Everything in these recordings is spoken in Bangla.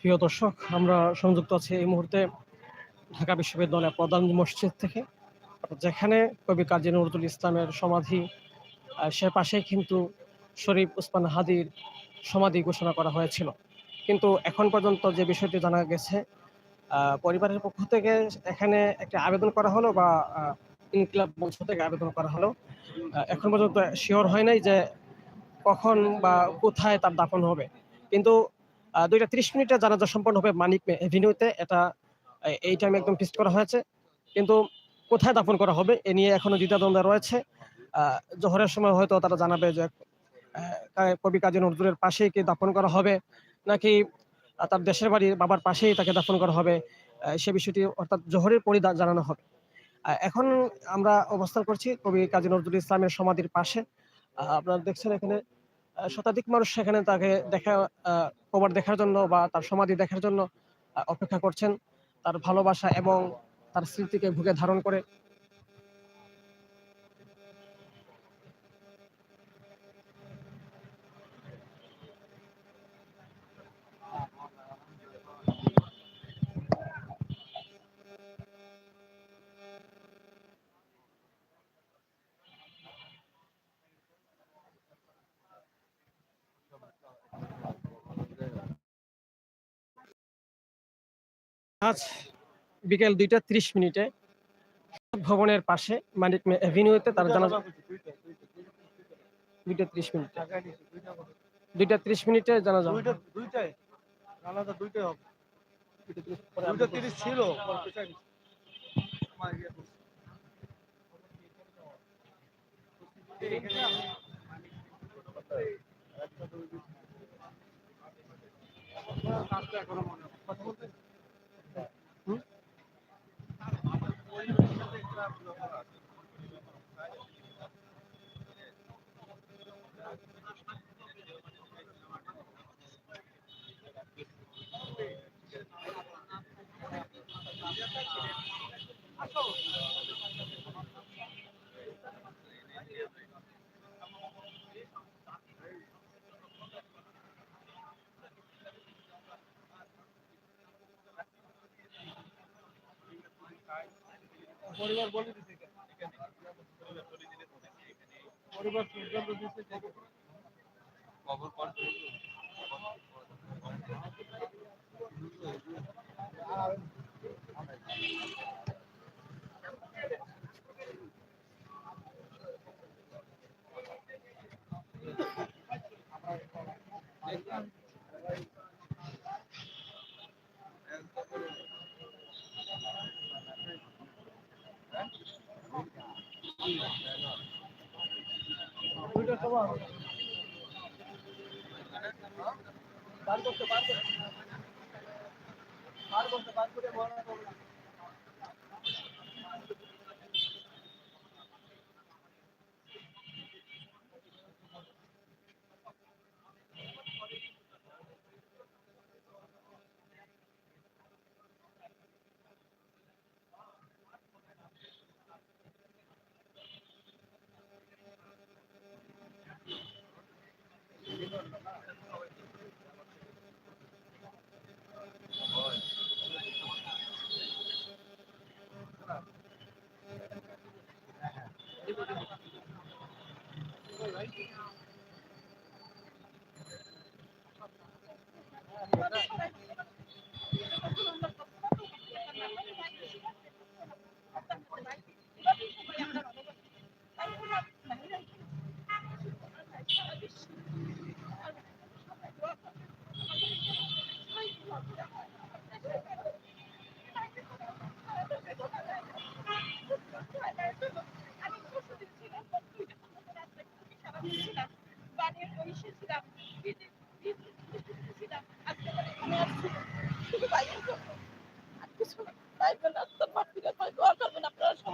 প্রিয় দর্শক, আমরা সংযুক্ত আছি এই মুহূর্তে ঢাকা বিশ্ববিদ্যালয়ের প্রধান মসজিদ থেকে। যেখানে কবি কাজী নজরুল ইসলামের সমাধি সে পাশেই কিন্তু শরীফ উসমান হাদির সমাধি ঘোষণা করা হয়েছিল। কিন্তু এখন পর্যন্ত যে বিষয়টি জানা গেছে পরিবারের পক্ষ থেকে এখানে একটা আবেদন করা হলো বা ইনকিলাব মঞ্চ থেকে আবেদন করা হলো। এখন পর্যন্ত শিওর হয় নাই যে কখন বা কোথায় তার দাফন হবে। কিন্তু দুইটা ত্রিশ মিনিটে জানাজা সম্পন্ন হবে মানিক এভিনিউতে। এটা এই টাইমে একদম ফিক্সড করা হয়েছে। কিন্তু কোথায় দাফন করা হবে, এ নিয়ে এখনও দ্বিধাদ্বন্দ্ব রয়েছে। জোহরের সময় হয়তো তারা জানাবে যে কবি কাজী নজরুলের পাশেই কি দাফন করা হবে, নাকি তার দেশের বাড়ি বাবার পাশেই তাকে দাফন করা হবে সে বিষয়টি অর্থাৎ জোহরের পরই জানানো হবে। এখন আমরা অবস্থান করছি কবি কাজী নজরুল ইসলামের সমাধির পাশে। আপনারা দেখছেন এখানে শতাধিক মানুষ সেখানে তাকে দেখা কবর দেখার জন্য বা তার সমাধি দেখার জন্য অপেক্ষা করছেন। তার ভালোবাসা এবং তার স্মৃতিকে ভুগে ধারণ করে আজ বিকেল দুইটা ত্রিশ মিনিটে ভবনের পাশে মানিক মে এভিনিউতে তার জানাজা দুইটা ত্রিশ মিনিটে দুইটা ত্রিশ মিনিটে। জানাজা। দুইটা দুইটাই আলাদা দুইটাই হবে দুইটা তিরিশ ছিল পরিবার বলে দিছে পরিবার পর্যন্ত দিছে যে দুইটা বার করতে বার করতে বার করতে বার করে বলা হবে না।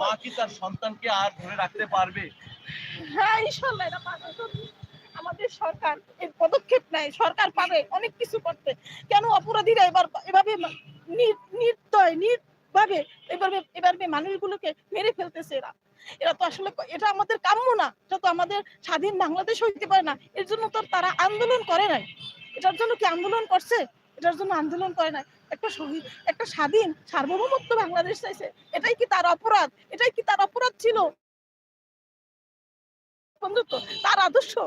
মা কি তার সন্তানকে আর ধরে রাখতে পারবে? হ্যাঁ আমাদের সরকার এর পদক্ষেপ নেয় সরকার পাবে, অনেক কিছু করতে। কেন অপরাধীরা এবার এভাবে নির- নির্দয়, নির্ভাবে এভাবে এভাবে মানুষগুলোকে মেরে ফেলতেছে এরা। এরা তো আসলে এটা আমাদের কাম্য না, এটা তো আমাদের স্বাধীন বাংলাদেশ হইতে পারে না। এর জন্য তো তারা আন্দোলন করে নাই। এটার জন্য কি আন্দোলন করছে? এটার জন্য আন্দোলন করে নাই। একটা শহীদ, একটা স্বাধীন, সার্বভৌমত্ব বাংলাদেশ চাইছে। এটাই কি তার অপরাধ? এটাই কি তার অপরাধ ছিল? বন্ধুত্ব, তার আদর্শ।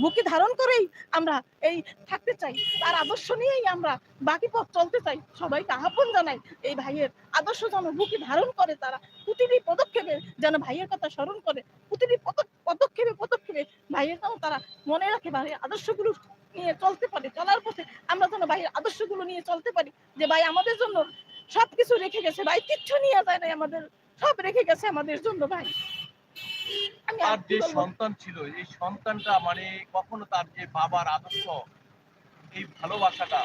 বুকে ধারণ করেই আমরা এই থাকতে চাই। তার আদর্শ নিয়েই আমরা বাকি পথ চলতে চাই। সবাইকে আহ্বান জানাই এই ভাইয়ের আদর্শ যেন বুকে ধারণ করে তারা। প্রতিটি পদক্ষেপে যেন ভাইয়ের কথা স্মরণ করে। প্রতিটি পদ- পদক্ষেপে পদক্ষেপে ভাইয়ের যেন তারা মনে রাখে, ভাইয়ের আদর্শগুলো নিয়ে চলতে পারে চলার পথে আমরা যেন ভাইয়ের আদর্শগুলো নিয়ে চলতে পারি যে ভাই আমাদের জন্য সবকিছু রেখে গেছে ভাই কিচ্ছু নিয়ে যায় নাই আমাদের সব রেখে গেছে আমাদের জন্য ভাই। তার যে সন্তান ছিল এই সন্তানটা মানে কখনো তার যে বাবার আদর্শ এই ভালোবাসাটা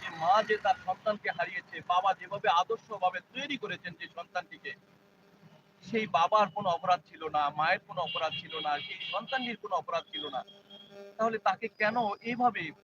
যে মা যে তার সন্তানকে হারিয়েছে বাবা যেভাবে আদর্শভাবে তৈরি করেছেন যে সন্তানটিকে সেই বাবার কোনো অপরাধ ছিল না মায়ের কোনো অপরাধ ছিল না সেই সন্তানটির কোনো অপরাধ ছিল না। তাহলে তাকে কেন এইভাবে